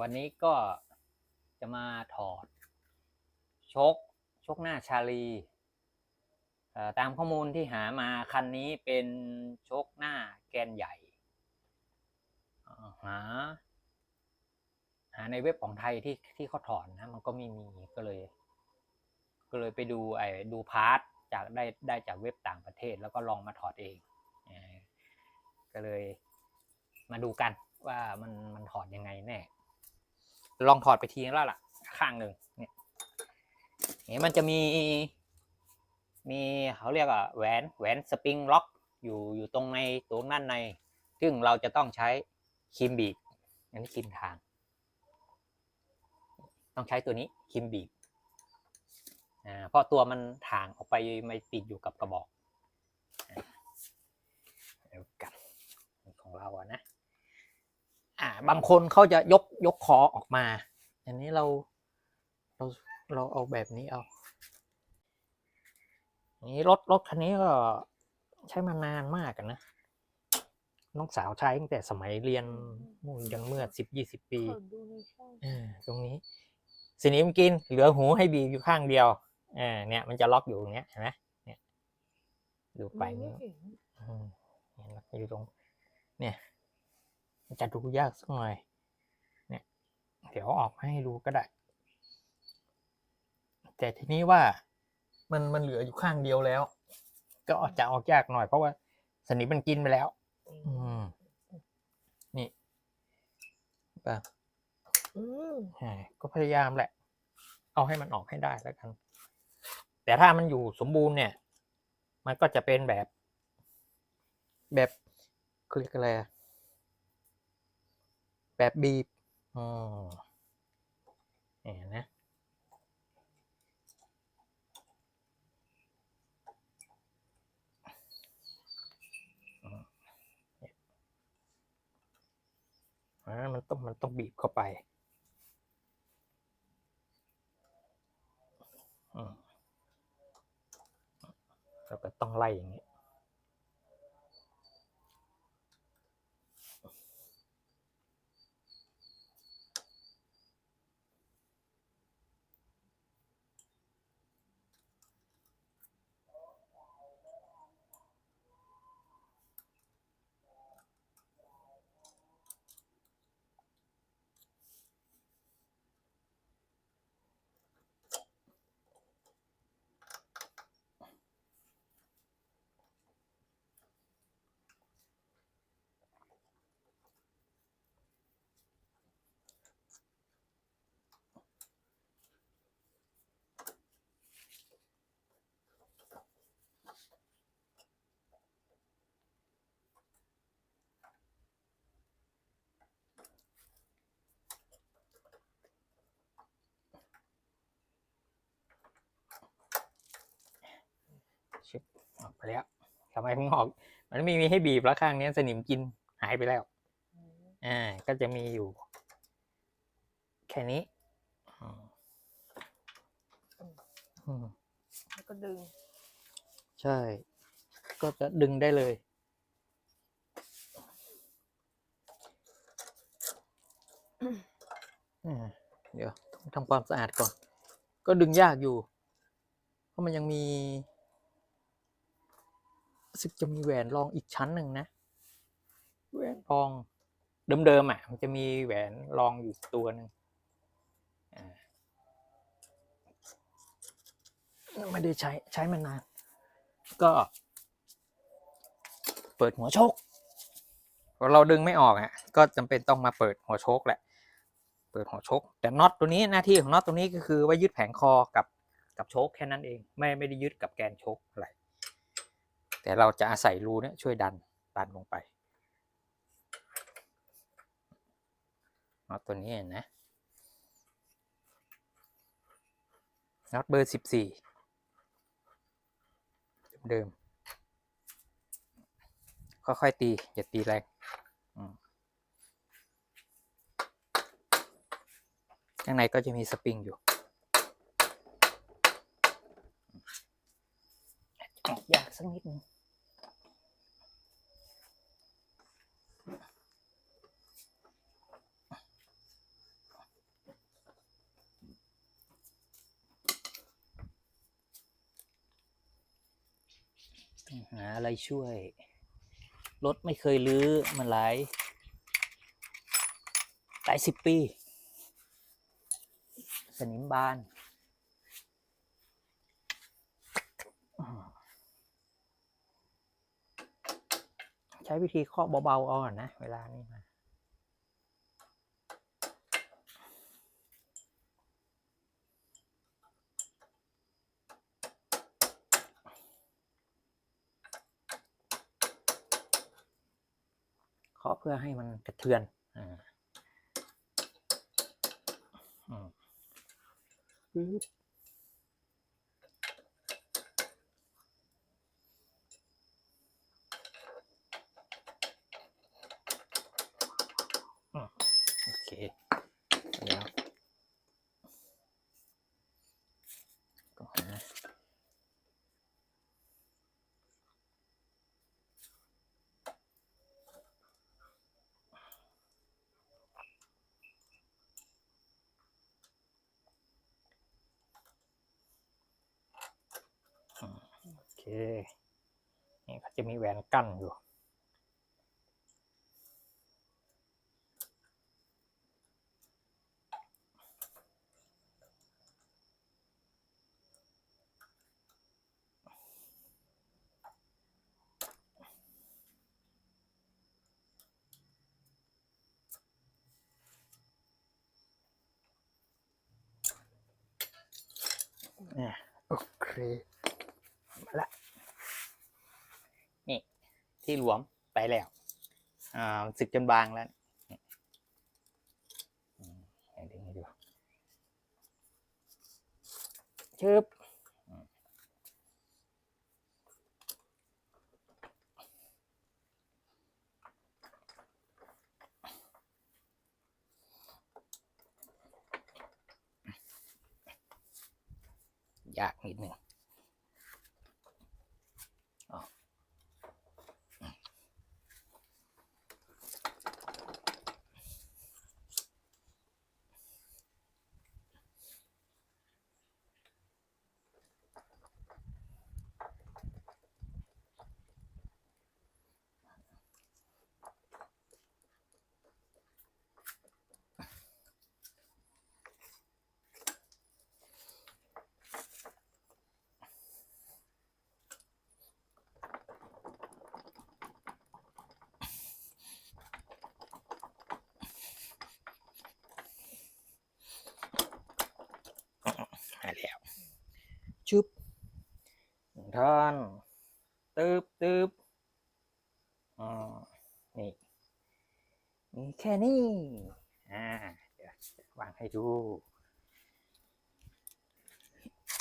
วันนี้ก็จะมาถอดชกชกหน้าชาลี ตามข้อมูลที่หามาคันนี้เป็นชกหน้าแกนใหญ่หาหาในเว็บของไทยที่ที่เขาถอนนะ มันก็ไม่มีก็เลย ก็เลยไปดูไอ้ดูพาร์ทจากได้ได้จากเว็บต่างประเทศแล้วก็ลองมาถอดเอง ก็เลยมาดูกันว่ามันมันถอดยังไงแน่ ลองถอดไปทีแล้วล่ะ ข้างหนึ่งเนี่ยนี่มันจะมี มีเขาเรียกว่าแหวนแหวนสปริงล็อกอยู่อยู่ตรงในตรงด้านใน ซึ่งเราจะต้องใช้ครีมบีบอันนี้ครีมทาง ต้องใช้ตัวนี้ครีมบีบอ่าเพราะตัวมันถ่างออกไปไม่ติดอยู่กับกระบอกอ่าเดี๋ยวกันของเราอะนะ อ่าบางคนเขาจะยกยกคอออกมา อันนี้เราเราเราเอาแบบนี้เอานี้รถรถคันนี้ก็ใช้มานานมากอะนะ น้องสาวใช้ตั้งแต่สมัยเรียนนู่นยังเมื่อสิบยี่สิบปีขอดูในช่องอ่าตรงนี้สนิมกินเหลือหูให้บีบอยู่ข้างเดียวอ่าเนี่ย มันจะล็อกอยู่ตรงเนี้ยเห็นไหมเนี่ยดูไปไม่นี่เห็นอืมเนี่ยล็อกอยู่ตรง เนี่ยมัน จะดูยากสักหน่อย เนี่ย เดี๋ยวเอาออกมาให้ดูก็ได้ แต่ทีนี้ว่ามันมันเหลืออยู่ข้างเดียวแล้ว ก็อาจจะออกยากหน่อยเพราะว่าสนิมมันกินไปแล้ว อืม นี่ป่ะอืมใช่ก็พยายามแหละ เอาให้มันออกให้ได้แล้วกัน แต่ถ้ามันอยู่สมบูรณ์เนี่ย มันก็จะเป็นแบบ แบบเขาเรียกอะไรอะ แบบบีบอ๋อเนี่ยนะอ่ามันต้องมันต้องบีบเข้าไปอืมแล้วก็ต้องไล่อย่างนี้ ชิบออกไปแล้วทำไมเพิ่งออก มันไม่มีให้บีบแล้วข้างเนี้ยสนิมกินหายไปแล้วอ่าก็จะมีอยู่ แค่นี้อืมอืมแล้วก็ดึง ใช่ ก็จะดึงได้เลยอ่าเดี๋ยวต้องทำความสะอาดก่อน ก็ดึงยากอยู่ เพราะมันยังมีรู้ สึกจะมีแหวนรองอีกชั้นหนึ่งนะ แหวนรองเดิมๆอะ มันจะมีแหวนรองอยู่ตัวหนึ่งอ่าไม่ได้ใช้ใช้มานาน ก็ เปิดหัวโชคพอเราดึงไม่ออกอะ ก็จำเป็นต้องมาเปิดหัวโชคแหละ เปิดหัวโชค แต่น็อตตัวนี้หน้าที่ของน็อตตัวนี้ก็คือไว้ยึดแผงคอกับกับโชคแค่นั้นเอง ไม่ไม่ได้ยึดกับแกนโชคอะไร แต่เราจะอาศัยรูเนี่ยช่วยดันดันลงไปน็อตตัวนี้เห็นะน็อตเบอร์สิบสี่เดิมๆค่อยๆตี อย่าตีแรงข้างในก็จะมีสปริงอยู่ อกยากสักนิดนึงหาอะไรช่วย รถไม่เคยลื้อมันหลาย หลายสิบปี สนิมบาน ช้วิธีเคาะเบาๆเอาก่อนนะ เวลานี้มาเคาะเพื่อให้มันกระเทือนอ่าอืมโอเคแล้วก็หาโอเค นี่เขาจะมีแหวนกั้นอยู่โอเค มาละ นี่ ที่ หลวมไปแล้วอ่าสึกจนบางแล้วนี่อืมให้ดึงให้ดูชึบยากนิดหนึ่ง ท่อนตึบตึบอ่านี่มีแค่นี้ อ่า เดี๋ยววางให้ดู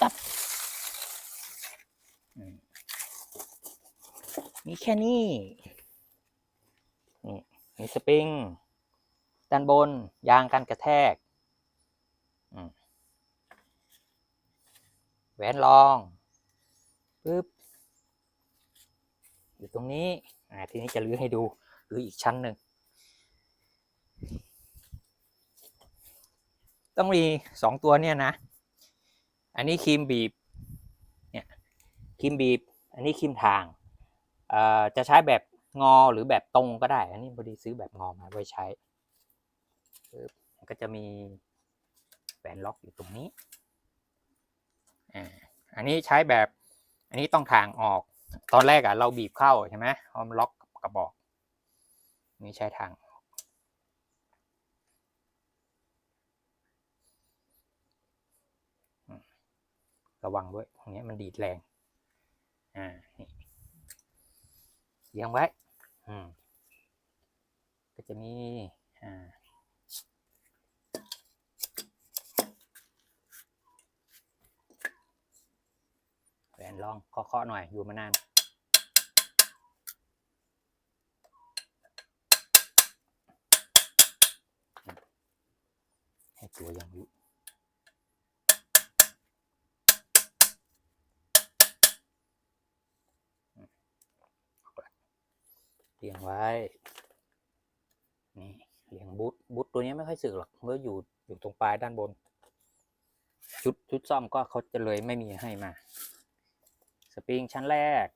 ตับอืมมีแค่นี้นี่มีสปริง ด้านบน ยางกันกระแทกอืมแหวนรอง ปึ๊บอยู่ตรงนี้อ่าทีนี้จะลื้อให้ดูลื้ออีกชั้นหนึ่งต้องมีสองตัวเนี่ยนะ อันนี้ครีมบีบเนี่ยครีมบีบ อันนี้ครีมทางเอ่อจะใช้แบบงอหรือแบบตรงก็ได้ อันนี้พอดีซื้อแบบงอมาไว้ใช้ก็จะมีแหวนล็อกอยู่ตรงนี้อ่าอันนี้ใช้แบบ อันนี้ต้องทางออก ตอนแรกอะเราบีบเข้าใช่ไหมพอมล็อกกระบอก นี่ใช้ทางระวังด้วยตรงนี้มันดีดแรง อ่า นี่เลี้ยงไว้ อืม ก็จะมี อ่า แหวน ลองเคาะๆหน่อยอยู่มานาน ให้ตัวยังอยู่เรียงไว้ นี่เรียงบูทบูทตัวนี้ไม่ค่อยสึกหรอกเมื่ออยู่อยู่ตรงปลายด้านบน ชุดชุดซ่อมก็เขาจะเลยไม่มีให้มา ปริงชั้นแรก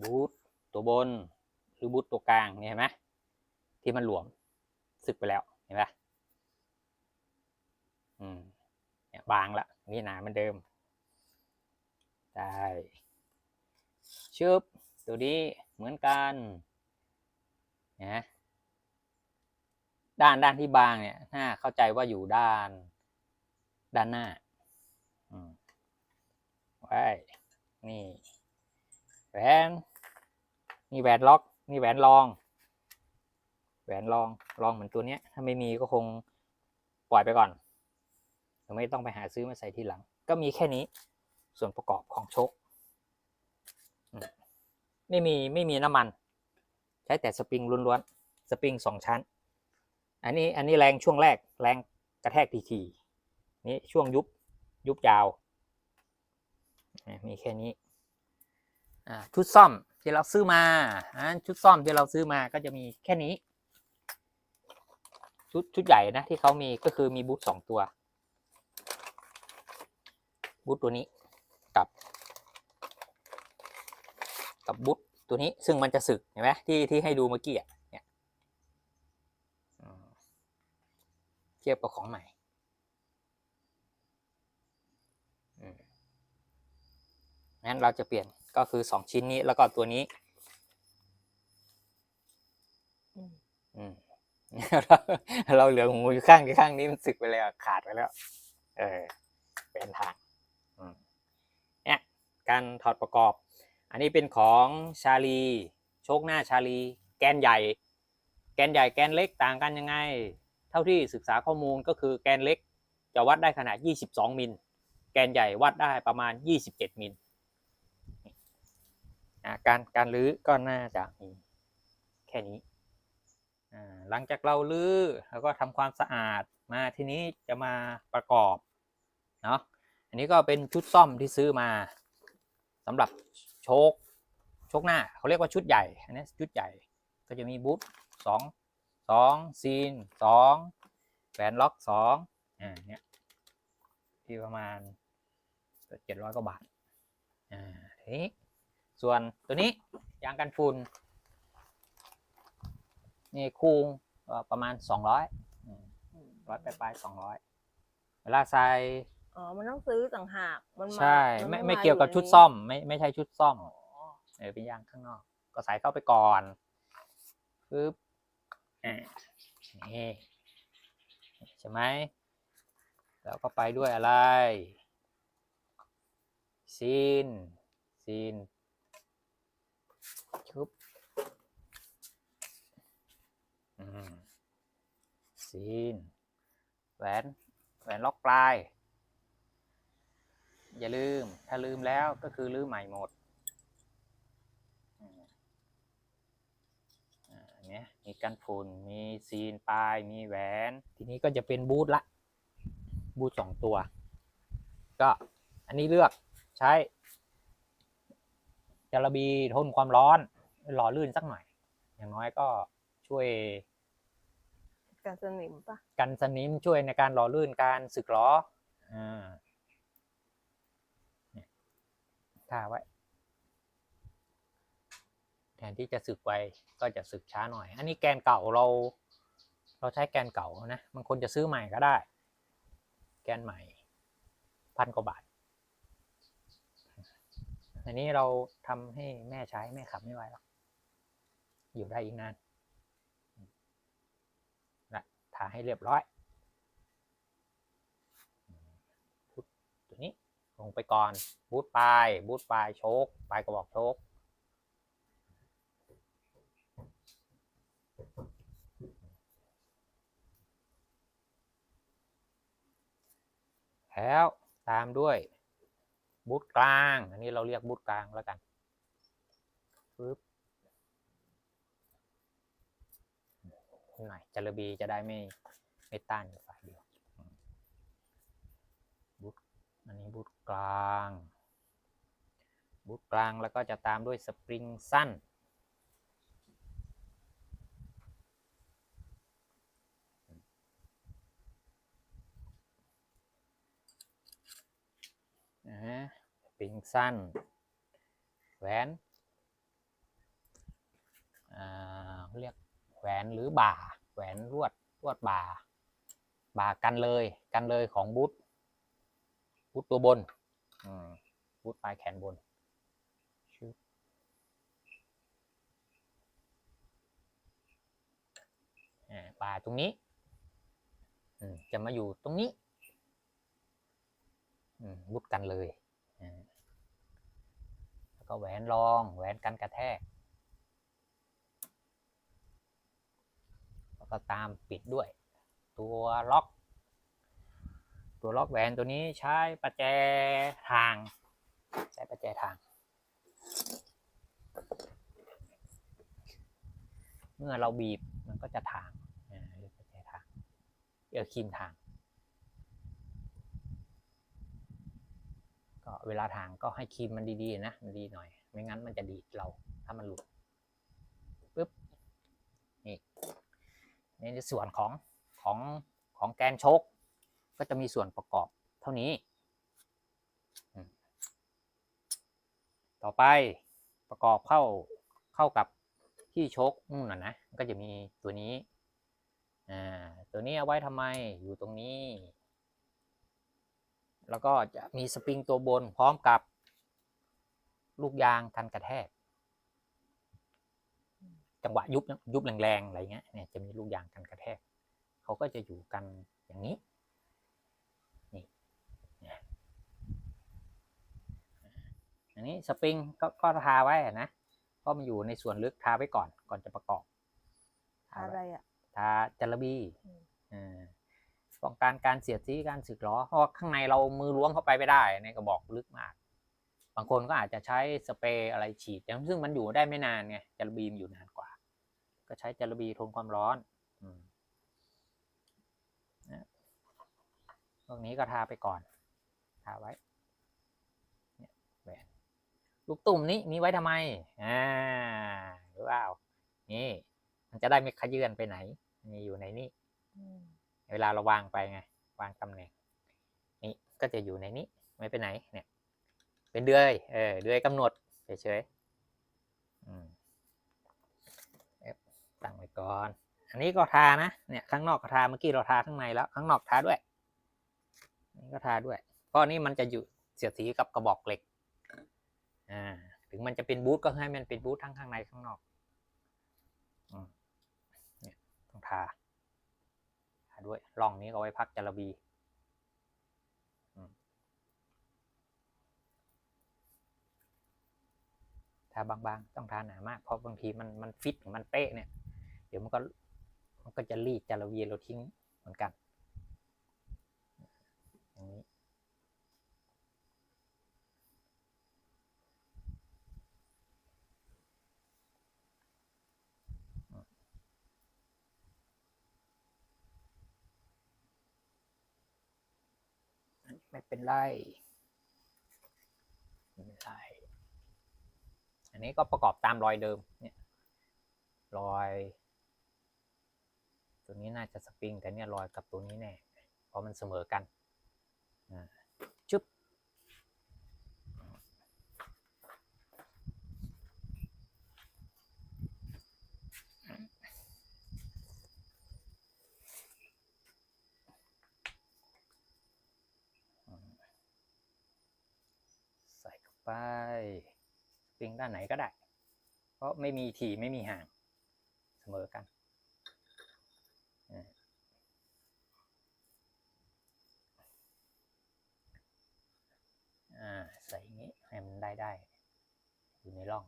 บูทตัวบน หรือบูทตัวกลางนี่เห็นไหมที่มันหลวมสึกไปแล้วเห็นไหมอืมเนี่ยบางละนี่หนาเหมือนเดิมได้ชึบตัวนี้เหมือนกันนะด้านด้านที่บางเนี่ยถ้าเข้าใจว่าอยู่ด้าน ด้านหน้า ไว้นี่แหวนนี่แหวนล็อกนี่แหวนรอง แหวนรองรองเหมือนตัวเนี้ย ถ้าไม่มีก็คงปล่อยไปก่อนเดี๋ยวไม่ต้องไปหาซื้อมาใส่ทีหลัง ก็มีแค่นี้ส่วนประกอบของชคอืมไม่มีไม่มีน้ำมัน ใช้แต่สปริงล้วนๆสปริงสองชั้น อันนี้อันนี้แรงช่วงแรกแรงกระแทกทีๆนี่ช่วงยุบยุบยาว มีแค่นี้ชุดซ่อมที่เราซื้อมาชุดซ่อมที่เราซื้อมาก็จะมีแค่นี้ ชุดชุดใหญ่นะที่เขามีก็คือมีบูทสองตัว บูทตัวนี้กับ กับบูทตัวนี้ซึ่งมันจะสึกเห็นไหมที่ที่ให้ดูเมื่อกี้อะเนี่ยเทียบกับของใหม่อืม งั้นเราจะเปลี่ยนก็คือสองชิ้นนี้แล้วก็ตัวนี้อืมอืมเราเราเหลือหูอยู่ข้างข้างนี้มันสึกไปแล้วขาดไปแล้ว เออ เป็นทางอืมเนี่ยการถอดประกอบ อันนี้เป็นของชาลี โชคหน้าชาลี แกนใหญ่ แกนใหญ่แกนเล็กต่างกันยังไง เท่าที่ศึกษาข้อมูลก็คือแกนเล็กจะวัดได้ขนาด 22 มิล แกนใหญ่วัดได้ประมาณ 27 มิลอ่า การการรื้อก็น่าจะมีแค่นี้หลังจากเราลื้อแล้วก็ทำความสะอาดมาทีนี้จะมาประกอบเนาะอันนี้ก็เป็นชุดซ่อมที่ซื้อมาสำหรับโชคโชคหน้าเขาเรียกว่าชุดใหญ่อันนี้ชุดใหญ่ก็จะมีบูทสองสองซีนสองแหวนล็อกสองอ่าเนี่ยที่ประมาณเจ็ดร้อยกว่าบาทอ่าทีนี้ ส่วนตัวนี้ยางกันฝุ่นนี่คูงก็ประมาณสองร้อยร้อยไปลายสองร้อยเวลาใส่อ๋อ มันต้องซื้อต่างหากมันมาใช่นไม่าไม่เกี่ยวกับในชุดนี้ซ่อม ไม่ไม่ใช่ชุดซ่อมอ๋อเออเป็นยางข้างนอก ก็ใส่เข้าไปก่อนปึ๊บอ่านี่ใช่ไหมแล้วก็ไปด้วยอะไรซีนซีนชุบอืม ซีน แหวนแหวนล็อกปลาย อย่าลืม ถ้าลืมแล้วก็คือลืมใหม่หมดอืมอ่าเนี่ยมีกันฝุ่น มีซีนปลาย มีแหวน ทีนี้ก็จะเป็นบูทละ บูทสองตัว ก็อันนี้เลือกใช้จาระบีทนความร้อน หล่อลื่นสักหน่อย อย่างน้อยก็ช่วย การสนิมปะกันสนิมช่วยในการหล่อลื่นการสึกล้ออ่าเนี่ยทาไว้ แทนที่จะสึกไวก็จะสึกช้าหน่อย อันนี้แกนเก่าเรา เราใช้แกนเก่านะบางคนจะซื้อใหม่ก็ได้ แกนใหม่พันกว่าบาทอันนี้เราทำให้แม่ใช้แม่ขับไม่ไหวหรอกอยู่ได้อีกนาน ทาให้เรียบร้อยบูทตัวนี้ลงไปก่อน บูทปลาย บูทปลายโชกปลายกระบอกโชกแล้วตามด้วยบูทกลาง อันนี้เราเรียกบูทกลางแล้วกันปึ๊บ หน่อยจารบีจะได้ไม่ไม่ต้านอยู่ฝ่ายเดียวบูทอันนี้บูทกลางบูทกลางแล้วก็จะตามด้วยสปริงสั้นนะฮะสปริงสั้นแหวนเรียก แหวนหรือบ่า แหวนรวดรวดบ่า บ่ากันเลยกันเลยของบูทบูทตัวบนบูทปลายแขนบนชึบอ่าบ่าตรงนี้จะมาอยู่ตรงนี้บูทกันเลย แล้วก็แหวนรอง แหวนกันกระแทก แล้ว ก็ตามปิดด้วย ตัวล็อก ตัวล็อกแหวนตัวนี้ใช้ประแจทาง ใช้ประแจทาง เมื่อเราบีบมันก็จะทางประแจทางเออคีมทาง ก็เวลาทางก็ให้คีมมันดีๆนะมันดีหน่อย ไม่งั้นมันจะดีดเราถ้ามันหลุดปึ๊บนี่ ในส่วนของของของแกนชคก็จะมีส่วนประกอบเท่านี้ ต่อไปประกอบเข้าเข้ากับที่ชคนู่นน่ะนะก็จะมีตัวนี้อ่าตัวนี้เอาไว้ทำไมอยู่ตรงนี้ แล้วก็จะมีสปริงตัวบนพร้อมกับลูกยางกันกระแทก จังหวะยุบยุบแรงๆอะไรเงี้ยเนี่ยจะมีลูกยางกันกระแทกเขาก็จะอยู่กันอย่างนี้นี่เนี่ยอันนี้สปริงก็ก็ทาไว้อะนะก็มันอยู่ในส่วนลึกทาไว้ก่อนก่อนจะประกอบทาอะไรไว้อะทาจาระบีอืมอ่าป้องกันการเสียดสีการสึกหรอเพราะว่าข้างในเรามือล้วงเข้าไปไม่ได้ในกระบอกลึกมาก บางคนก็อาจจะใช้สเปรย์อะไรฉีดแต่ซึ่งมันอยู่ได้ไม่นานไงจาระบีมนอยู่นานกว่า ก็ใช้จาระบีทนความร้อนอืมนะพวกนี้ก็ทาไปก่อน ทาไว้เนี่ยแหวนลูกตุ่มนี้มีไว้ทำไม อ่าหรือเปล่านี่ มันจะได้ไม่ขยื่นไปไหน มีอยู่ในนี้อืมเวลาเราวางไปไง วางตำแหน่ง นี่ก็จะอยู่ในนี้ ไม่ไปไหน เนี่ย เป็นเดือย เออ เดือยกำหนดเฉยๆอืมเอ๊ะ ตั้งไว้ก่อน อันนี้ก็ทานะ เนี่ยข้างนอกก็ทาเมื่อกี้เราทาข้างในแล้ว ข้างนอกทาด้วย นี่ก็ทาด้วย เพราะนี้มันจะอยู่เสียดสีกับกระบอกเหล็ก อ่า ถึงมันจะเป็นบูทก็ให้มันเป็นบูททั้งข้างในข้างนอกอืมเนี่ยต้องทาทาด้วยร่องนี้ก็ไว้พักจาระบีทาบางๆ ต้องทาหนามาก เพราะบางทีมันมันฟิตมันเป๊ะเนี่ย ดี๋ยวมันก็มันก็จะรีดจาระบียเราทิ้งเหมือนกันอย่างนี้ไม่เป็นไรไม่เป็นไรอันนี้ก็ประกอบตามรอยเดิมเนี่ยรอย ตัวนี้น่าจะสปริงแต่เนี่ยรอยกับตัวนี้แน่ เพราะมันเสมอกันชุบใส่เข้าไปสปริงด้านไหนก็ได้ เพราะไม่มีถี่ไม่มีห่างเสมอกัน อ่าใส่อย่างนี้ให้มันได้ได้อยู่ในร่อง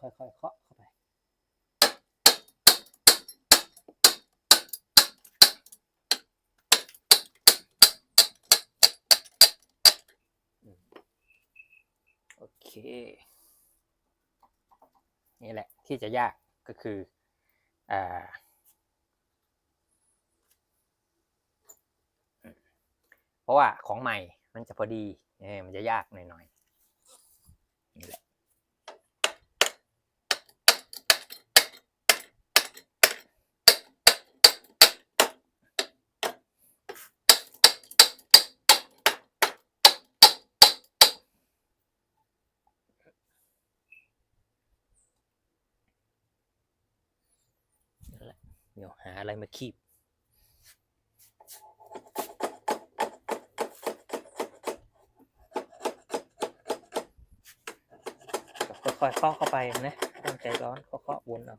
ค่ อยๆเคาะเข้าไป โอเค นี่แหละที่จะยากก็คืออ่าเพราะว่าของใหม่มันจะพอดีเออมันจะยากหน่อยๆนี่แหละ นั่นแหละ เดี๋ยวหาอะไรมาคีบค่อยๆเคาะเข้าไปนะตั้งใจร้อนเคาะๆวนเอา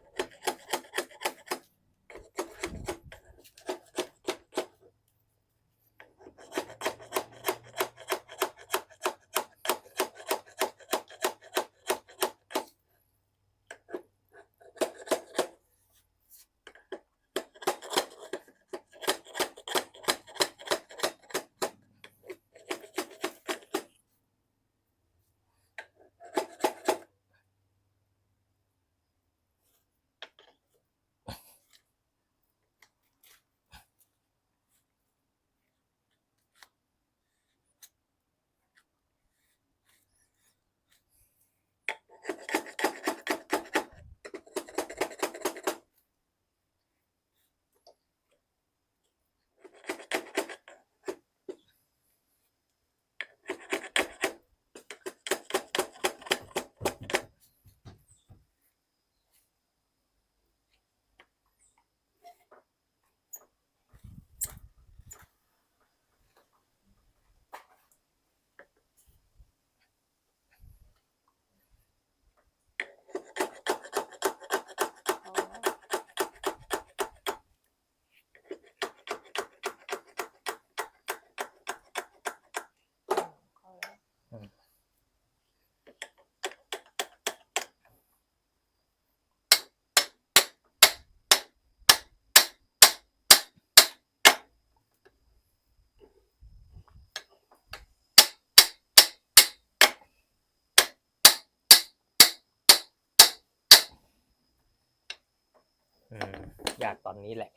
มยากตอนนี้แหละ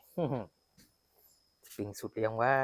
ปิงสุดยังว่า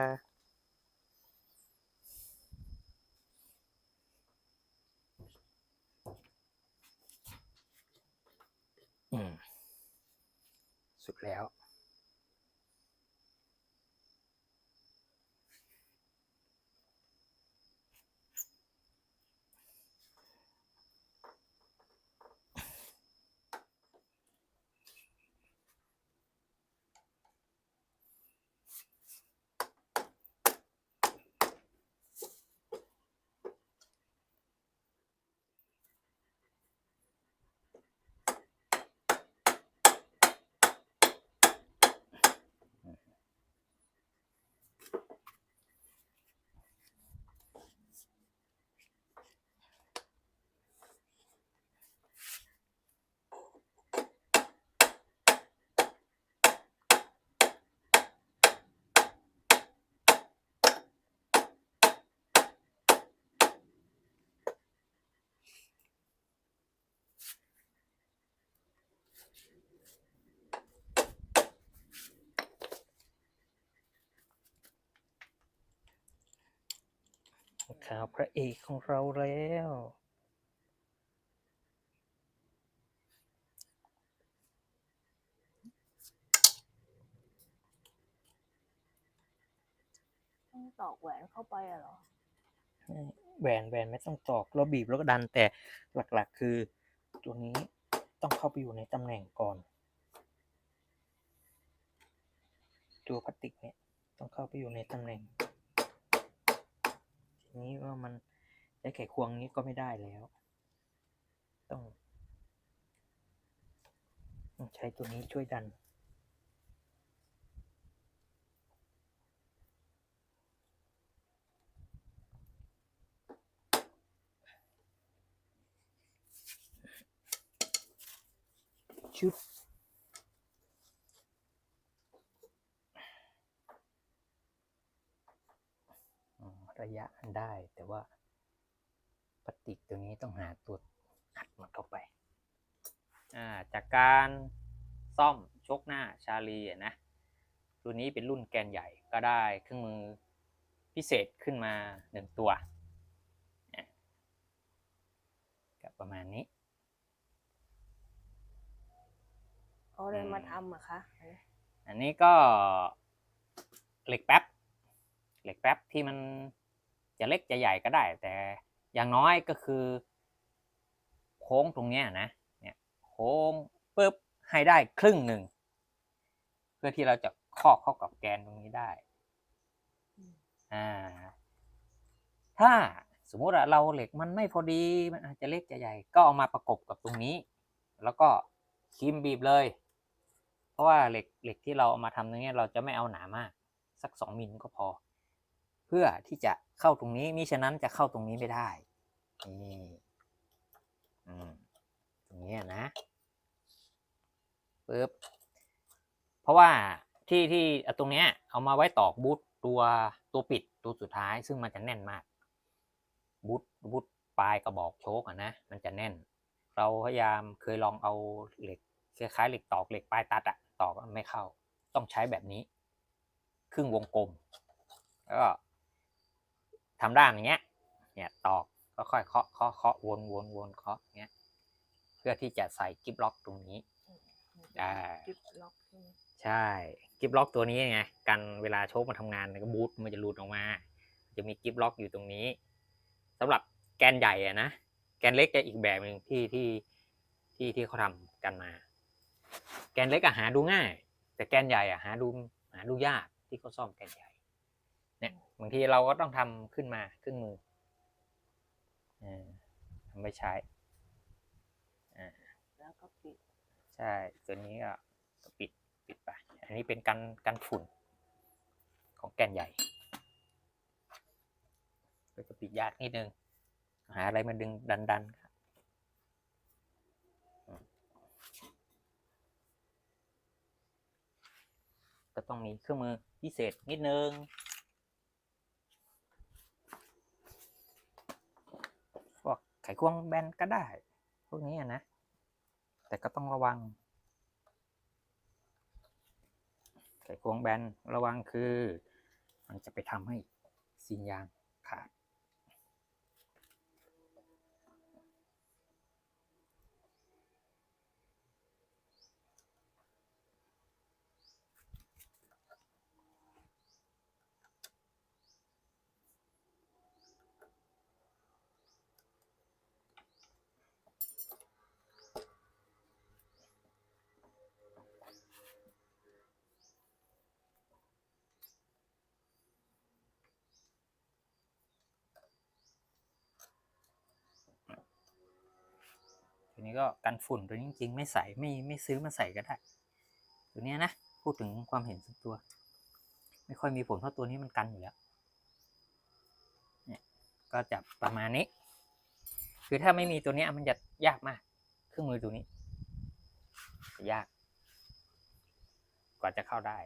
ข่าวพระเอกของเราแล้ว ต้องตอกแหวนเข้าไปอะเหรอ แหวนแหวนไม่ต้องตอกเราบีบแล้วก็ดันแต่หลักๆ คือ ตัวนี้ต้องเข้าไปอยู่ในตำแหน่งก่อน ตัวพลาสติกเนี่ยต้องเข้าไปอยู่ในตำแหน่งที นี้ว่ามันใช้ไขควงนี้ก็ไม่ได้แล้ว ต้องต้องใช้ตัวนี้ช่วยดัน ชุด ระยะได้ แต่ว่าพลาสติกตัวนี้ต้องหาตัวอัดมันเข้าไป อ่า จากการซ่อมชกหน้าชาลีอะนะ รุ่นนี้เป็นรุ่นแกนใหญ่ก็ได้เครื่องมือพิเศษขึ้นมาหนึ่งตัวอะก็ประมาณนี้เอาอะไรอืมมาทำอะคะอันนี้อันนี้ก็เหล็กแป๊บ เหล็กแป๊บที่มัน จะเล็กจะใหญ่ก็ได้ แต่อย่างน้อยก็คือ โค้งตรงเนี้ยนะเนี่ยโค้งปุ๊บให้ได้ครึ่งหนึ่ง เพื่อที่เราจะครอบเข้ากับแกนตรงนี้ได้อ่าถ้าสมมุติว่าเราเหล็กมันไม่พอดีมันอาจจะเล็กจะใหญ่ ก็เอามาประกบกับตรงนี้ แล้วก็ครีมบีบเลย เพราะว่าเหล็กเหล็กที่เราเอามาทำตรงนี้เราจะไม่เอาหนามาก สักสองมิลก็พอเพื่อที่จะเข้าตรงนี้มิฉะนั้นจะเข้าตรงนี้ไม่ได้นี่อืมตรงนี้นะปึ๊บเพราะว่าที่ที่ตรงเนี้ยเอามาไว้ตอกบูทตัวตัวปิดตัวสุดท้าย ซึ่งมันจะแน่นมากบูทบูทปลายกระบอกโชกอะนะมันจะแน่น เราพยายามเคยลองเอาเหล็กคล้ายๆเหล็กตอกเหล็กปลายตัดอะตอกไม่เข้า ต้องใช้แบบนี้ ครึ่งวงกลม แล้วก็ ทำด้านอย่างเงี้ย เนี่ยตอกก็ค่อยเคาะเคาะเคาะวนวนวนเคาะอย่างเงี้ย เพื่อที่จะใส่กิฟล็อกตรงนี้อ่าจิ๊บล็อกใช่ไหมใช่กิฟล็อกตัวนี้ไงกันเวลาโชคมาทำงานมันก็บูทมันจะหลุดออกมา จะมีกิฟล็อกอยู่ตรงนี้สำหรับแกนใหญ่อะนะแกนเล็กจะอีกแบบหนึ่งที่ที่ที่ที่เขาทำกันมา แกนเล็กอะหาดูง่าย แต่แกนใหญ่อะหาดูหาดูยากที่เขาซ่อมแกนใหญ่ เนี่ยบางทีเราก็ต้องทำขึ้นมาเครื่องมือเออทำไปใช้แล้วก็ปิดใช่ตัวนี้ก็ก็ปิดปิดไป อันนี้เป็นกันกันฝุ่นของแกนใหญ่ก็จะปิดยากนิดนึง หาอะไรมาดึงดันดันๆครับอืมก็ต้องมีเครื่องมือพิเศษนิดนึง พวก ไขควงแบนก็ได้ พวกนี้นะ แต่ก็ต้องระวัง ไขควงแบนระวังคือ มันจะไปทำให้ซีนยาง นี้ก็กันฝุ่นตัวจริง ๆ ไม่ใส่ไม่ไม่ซื้อมาใส่ก็ได้ ตัวนี้นะ พูดถึงความเห็นส่วนตัว ไม่ค่อยมีผลเพราะตัวนี้มันกันอยู่แล้วเนี่ยก็จะประมาณนี้ คือถ้าไม่มีตัวนี้มันจะยากมาก เครื่องมือตัวนี้ยาก กว่าจะเข้าได้